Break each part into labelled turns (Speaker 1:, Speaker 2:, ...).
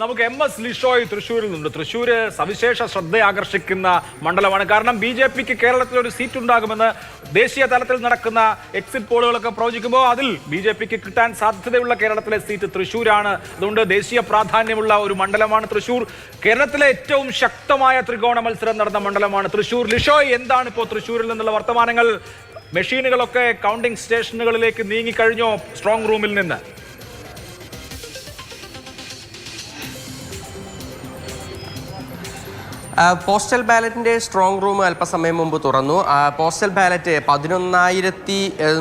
Speaker 1: നമുക്ക് M S Lishoy തൃശ്ശൂരിൽ നിന്നുണ്ട് തൃശ്ശൂര് സവിശേഷ ശ്രദ്ധയാകർഷിക്കുന്ന മണ്ഡലമാണ്. കാരണം ബി ജെ പിക്ക് കേരളത്തിൽ ഒരു സീറ്റ് ഉണ്ടാകുമെന്ന് ദേശീയ തലത്തിൽ നടക്കുന്ന എക്സിറ്റ് പോളുകളൊക്കെ പ്രവചിക്കുമ്പോൾ അതിൽ ബി ജെ പിക്ക് കിട്ടാൻ സാധ്യതയുള്ള കേരളത്തിലെ സീറ്റ് തൃശ്ശൂരാണ്. അതുകൊണ്ട് ദേശീയ പ്രാധാന്യമുള്ള ഒരു മണ്ഡലമാണ് തൃശ്ശൂർ. കേരളത്തിലെ ഏറ്റവും ശക്തമായ ത്രികോണ മത്സരം നടന്ന മണ്ഡലമാണ് തൃശ്ശൂർ. ലിഷോയ് എന്താണ് ഇപ്പോൾ തൃശ്ശൂരിൽ നിന്നുള്ള വർത്തമാനങ്ങൾ? മെഷീനുകളൊക്കെ കൗണ്ടിംഗ് സ്റ്റേഷനുകളിലേക്ക് നീങ്ങിക്കഴിഞ്ഞോ സ്ട്രോങ് റൂമിൽ നിന്ന്.
Speaker 2: പോസ്റ്റൽ ബാലറ്റിന്റെ സ്ട്രോങ് റൂം അല്പസമയം മുമ്പ് തുറന്നു. പോസ്റ്റൽ ബാലറ്റ് പതിനൊന്നായിരത്തി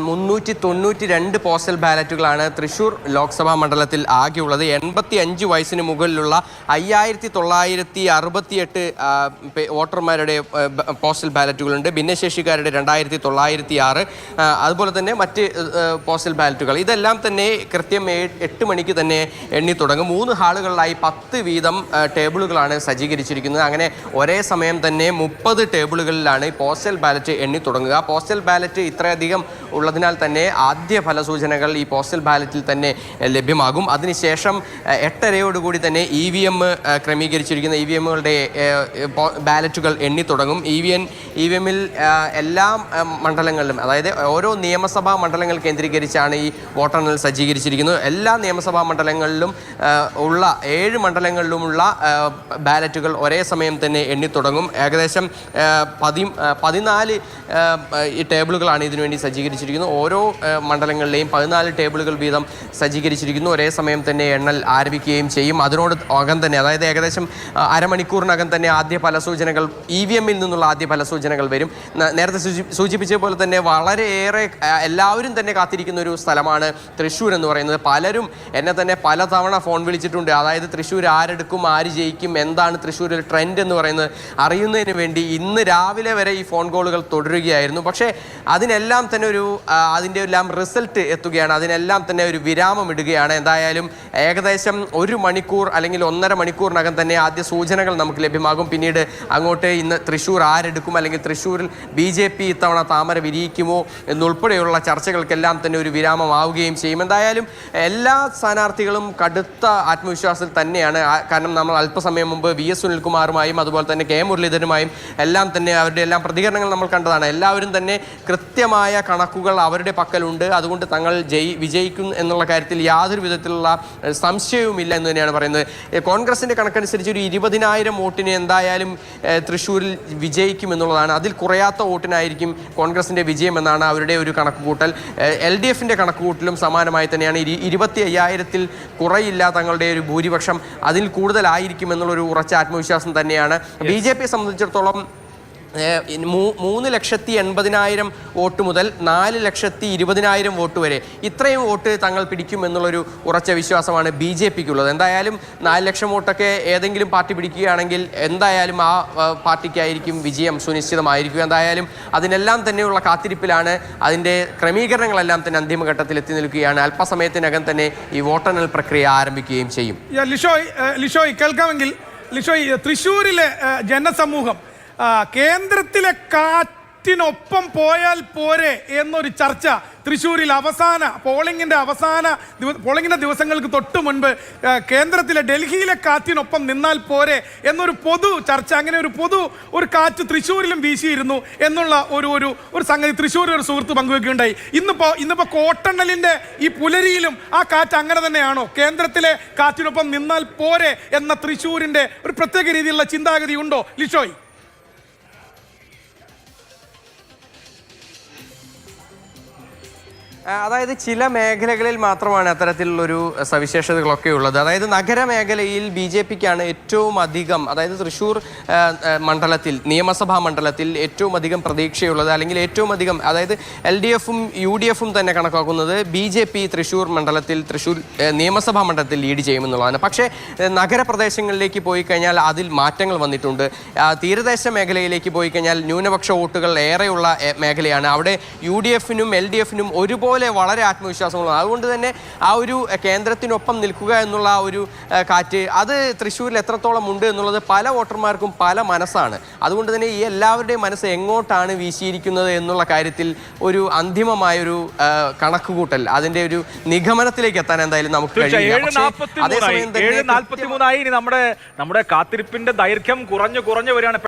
Speaker 2: മുന്നൂറ്റി തൊണ്ണൂറ്റി രണ്ട് പോസ്റ്റൽ ബാലറ്റുകളാണ് തൃശൂർ ലോക്സഭാ മണ്ഡലത്തിൽ ആകെയുള്ളത്. എൺപത്തി അഞ്ച് വയസ്സിന് മുകളിലുള്ള അയ്യായിരത്തി തൊള്ളായിരത്തി അറുപത്തിയെട്ട് വോട്ടർമാരുടെ പോസ്റ്റൽ ബാലറ്റുകളുണ്ട്. ഭിന്നശേഷിക്കാരുടെ രണ്ടായിരത്തി തൊള്ളായിരത്തി ആറ് അതുപോലെ തന്നെ മറ്റ് പോസ്റ്റൽ ബാലറ്റുകൾ. ഇതെല്ലാം തന്നെ കൃത്യം എട്ട് മണിക്ക് തന്നെ എണ്ണി തുടങ്ങും. മൂന്ന് ഹാളുകളിലായി പത്ത് വീതം ടേബിളുകളാണ് സജ്ജീകരിച്ചിരിക്കുന്നത്. അങ്ങനെ ഒരേ സമയം തന്നെ മുപ്പത് ടേബിളുകളിലാണ് പോസ്റ്റൽ ബാലറ്റ് എണ്ണി തുടങ്ങുക. പോസ്റ്റൽ ബാലറ്റ് ഇത്രയധികം ഉള്ളതിനാൽ തന്നെ ആദ്യ ഫലസൂചനകൾ ഈ പോസ്റ്റൽ ബാലറ്റിൽ തന്നെ ലഭ്യമാകും. അതിനുശേഷം എട്ടരയോടുകൂടി തന്നെ ഇ വി എം ക്രമീകരിച്ചിരിക്കുന്ന ഇ വി എമ്മുകളുടെ ബാലറ്റുകൾ എണ്ണി തുടങ്ങും. E V N E V എമ്മിൽ എല്ലാ മണ്ഡലങ്ങളിലും അതായത് ഓരോ നിയമസഭാ മണ്ഡലങ്ങൾ കേന്ദ്രീകരിച്ചാണ് ഈ വോട്ടെണ്ണൽ സജ്ജീകരിച്ചിരിക്കുന്നത്. എല്ലാ നിയമസഭാ മണ്ഡലങ്ങളിലും ഉള്ള ഏഴ് മണ്ഡലങ്ങളിലുമുള്ള ബാലറ്റുകൾ ഒരേ സമയം തന്നെ എണ്ണി തുടങ്ങും. ഏകദേശം പതി പതിനാല് ടേബിളുകളാണ് ഇതിനുവേണ്ടി സജ്ജീകരിച്ചിരിക്കുന്നത്. ഓരോ മണ്ഡലങ്ങളിലെയും പതിനാല് ടേബിളുകൾ വീതം സജ്ജീകരിച്ചിരിക്കുന്നു. ഒരേ സമയം തന്നെ എണ്ണൽ ആരംഭിക്കുകയും ചെയ്യും. അതിനോട് അകം തന്നെ അതായത് ഏകദേശം അരമണിക്കൂറിനകം തന്നെ ആദ്യ ഫലസൂചനകൾ ഇ വി എമ്മിൽ നിന്നുള്ള ആദ്യ ഫലസൂചനകൾ വരും. നേരത്തെ സൂചിപ്പിച്ച പോലെ തന്നെ വളരെയേറെ എല്ലാവരും തന്നെ കാത്തിരിക്കുന്ന ഒരു സ്ഥലമാണ് തൃശ്ശൂർ എന്ന് പറയുന്നത്. പലരും എന്നെ തന്നെ പലതവണ ഫോൺ വിളിച്ചിട്ടുണ്ട്. അതായത് തൃശ്ശൂർ ആരെടുക്കും ആര് ജയിക്കും എന്താണ് തൃശ്ശൂരിൽ ട്രെൻഡ് എന്ന് പറയുന്നത്. അറിയുന്നതിന് വേണ്ടി ഇന്ന് രാവിലെ വരെ ഈ ഫോൺ കോളുകൾ തുടരുകയായിരുന്നു. പക്ഷേ അതിനെല്ലാം തന്നെ ഒരു അതിന്റെ എല്ലാം റിസൾട്ട് എത്തുകയാണ്. അതിനെല്ലാം തന്നെ ഒരു വിരാമം ഇടുകയാണ്. എന്തായാലും ഏകദേശം ഒരു മണിക്കൂർ അല്ലെങ്കിൽ ഒന്നര മണിക്കൂറിനകം തന്നെ ആദ്യ സൂചനകൾ നമുക്ക് ലഭ്യമാകും. പിന്നീട് അങ്ങോട്ട് ഇന്ന് തൃശ്ശൂർ ആരെടുക്കും? അല്ലെങ്കിൽ തൃശ്ശൂരിൽ ബി ജെ പി ഇത്തവണ താമര വിരിയിക്കുമോ എന്നുൾപ്പെടെയുള്ള ചർച്ചകൾക്കെല്ലാം തന്നെ ഒരു വിരാമമാവുകയും ചെയ്യും. എന്തായാലും എല്ലാ സ്ഥാനാർത്ഥികളും കടുത്ത ആത്മവിശ്വാസത്തിൽ തന്നെയാണ്. കാരണം നമ്മൾ അല്പസമയം മുമ്പ് വി എസ് സുനിൽകുമാറുമായും അതുപോലെ തന്നെ കെ മുരളീധരനുമായും എല്ലാം തന്നെ അവരുടെ എല്ലാം പ്രതികരണങ്ങൾ നമ്മൾ കണ്ടതാണ്. എല്ലാവരും തന്നെ കൃത്യമായ കണക്കുകൾ അവരുടെ പക്കലുണ്ട്. അതുകൊണ്ട് തങ്ങൾ ജയി വിജയിക്കും എന്നുള്ള കാര്യത്തിൽ യാതൊരു വിധത്തിലുള്ള സംശയവുമില്ല എന്ന് തന്നെയാണ് പറയുന്നത്. കോൺഗ്രസിന്റെ കണക്കനുസരിച്ച് ഒരു ഇരുപതിനായിരം വോട്ടിന് എന്തായാലും തൃശ്ശൂരിൽ വിജയിക്കും എന്നുള്ളതാണ്. അതിൽ കുറയാത്ത വോട്ടിനായിരിക്കും കോൺഗ്രസിന്റെ വിജയം എന്നാണ് അവരുടെ ഒരു കണക്കുകൂട്ടൽ. എൽ ഡി എഫിന്റെ കണക്കുകൂട്ടലും സമാനമായി തന്നെയാണ്. ഇരു- ഇരുപത്തി അയ്യായിരത്തിൽ കുറയില്ല തങ്ങളുടെ ഒരു ഭൂരിപക്ഷം. അതിൽ കൂടുതലായിരിക്കും എന്നുള്ളൊരു ഉറച്ച ആത്മവിശ്വാസം തന്നെയാണ് ബി ജെ പിയെ സംബന്ധിച്ചിടത്തോളം മൂന്ന് ലക്ഷത്തി എൺപതിനായിരം വോട്ട് മുതൽ നാല് ലക്ഷത്തി ഇരുപതിനായിരം വോട്ട് വരെ ഇത്രയും വോട്ട് തങ്ങൾ പിടിക്കും എന്നുള്ളൊരു ഉറച്ച വിശ്വാസമാണ് ബി ജെ പിക്കുള്ളത്. എന്തായാലും നാല് ലക്ഷം വോട്ടൊക്കെ ഏതെങ്കിലും പാർട്ടി പിടിക്കുകയാണെങ്കിൽ എന്തായാലും ആ പാർട്ടിക്കായിരിക്കും വിജയം സുനിശ്ചിതമായിരിക്കും എന്തായാലും അതിനെല്ലാം തന്നെയുള്ള കാത്തിരിപ്പിലാണ് അതിന്റെ ക്രമീകരണങ്ങളെല്ലാം തന്നെ അന്തിമഘട്ടത്തിൽ എത്തി നിൽക്കുകയാണ്. അല്പസമയത്തിനകം തന്നെ ഈ വോട്ടെണ്ണൽ പ്രക്രിയ ആരംഭിക്കുകയും ചെയ്യും.
Speaker 3: ലിഷോയ് ലിഷോയ് കേൾക്കാമെങ്കിൽ ഏഹ്, തൃശ്ശൂരിലെ ജനസമൂഹം കേന്ദ്രത്തിലെ കേന്ദ്രത്തിലെ കാറ്റിനൊപ്പം പോയാൽ പോരെ എന്നൊരു ചർച്ച തൃശ്ശൂരിൽ അവസാന പോളിങ്ങിന്റെ അവസാന പോളിംഗിന്റെ ദിവസങ്ങൾക്ക് തൊട്ട് മുൻപ് കേന്ദ്രത്തിലെ ഡൽഹിയിലെ കാറ്റിനൊപ്പം നിന്നാൽ പോരെ എന്നൊരു പൊതു ചർച്ച അങ്ങനെ ഒരു പൊതു ഒരു കാറ്റ് തൃശ്ശൂരിലും വീശിയിരുന്നു എന്നുള്ള ഒരു ഒരു ഒരു സംഗതി തൃശ്ശൂരിൽ ഒരു സുഹൃത്ത് പങ്കുവെക്കുകയുണ്ടായി. ഇന്നിപ്പോൾ ഇന്നിപ്പോൾ കോട്ടണ്ണലിന്റെ ഈ പുലരിയിലും ആ കാറ്റ് അങ്ങനെ തന്നെയാണോ? കേന്ദ്രത്തിലെ കാറ്റിനൊപ്പം നിന്നാൽ പോരെ എന്ന തൃശ്ശൂരിന്റെ ഒരു പ്രത്യേക രീതിയിലുള്ള ചിന്താഗതി ഉണ്ടോ? ലിഷോയ്?
Speaker 2: അതായത് ചില മേഖലകളിൽ മാത്രമാണ് അത്തരത്തിലുള്ളൊരു സവിശേഷതകളൊക്കെ ഉള്ളത്. അതായത് നഗരമേഖലയിൽ ബി ജെ പിക്കാണ് ഏറ്റവും അധികം അതായത് തൃശ്ശൂർ മണ്ഡലത്തിൽ നിയമസഭാ മണ്ഡലത്തിൽ ഏറ്റവും അധികം പ്രതീക്ഷയുള്ളത് അല്ലെങ്കിൽ ഏറ്റവും അധികം അതായത് എൽ ഡി എഫും യു ഡി എഫും തന്നെ കണക്കാക്കുന്നത് ബി ജെ പി തൃശ്ശൂർ മണ്ഡലത്തിൽ തൃശ്ശൂർ നിയമസഭാ മണ്ഡലത്തിൽ ലീഡ് ചെയ്യുമെന്നുള്ളതാണ്. പക്ഷേ നഗരപ്രദേശങ്ങളിലേക്ക് പോയി കഴിഞ്ഞാൽ അതിൽ മാറ്റങ്ങൾ വന്നിട്ടുണ്ട്. തീരദേശ മേഖലയിലേക്ക് പോയി കഴിഞ്ഞാൽ ന്യൂനപക്ഷ വോട്ടുകൾ ഏറെയുള്ള മേഖലയാണ്. അവിടെ യു ഡി എഫിനും എൽ ഡി എഫിനും ഒരുപോലെ അതുപോലെ വളരെ ആത്മവിശ്വാസമുള്ള അതുകൊണ്ട് തന്നെ ആ ഒരു കേന്ദ്രത്തിനൊപ്പം നിൽക്കുക എന്നുള്ള ആ ഒരു കാറ്റ് അത് തൃശ്ശൂരിൽ എത്രത്തോളം ഉണ്ട് എന്നുള്ളത് പല വോട്ടർമാർക്കും പല മനസ്സാണ്. അതുകൊണ്ട് തന്നെ ഈ എല്ലാവരുടെയും മനസ്സ് എങ്ങോട്ടാണ് വീശിയിരിക്കുന്നത് എന്നുള്ള കാര്യത്തിൽ ഒരു അന്തിമമായൊരു കണക്കുകൂട്ടൽ അതിന്റെ ഒരു നിഗമനത്തിലേക്ക് എത്താൻ എന്തായാലും നമുക്ക്
Speaker 1: കഴിയും
Speaker 2: അതേസമയം
Speaker 1: നമ്മുടെ നമ്മുടെ കാത്തിരിപ്പിന്റെ ദൈർഘ്യം കുറഞ്ഞു കുറഞ്ഞു വരികയാണ്.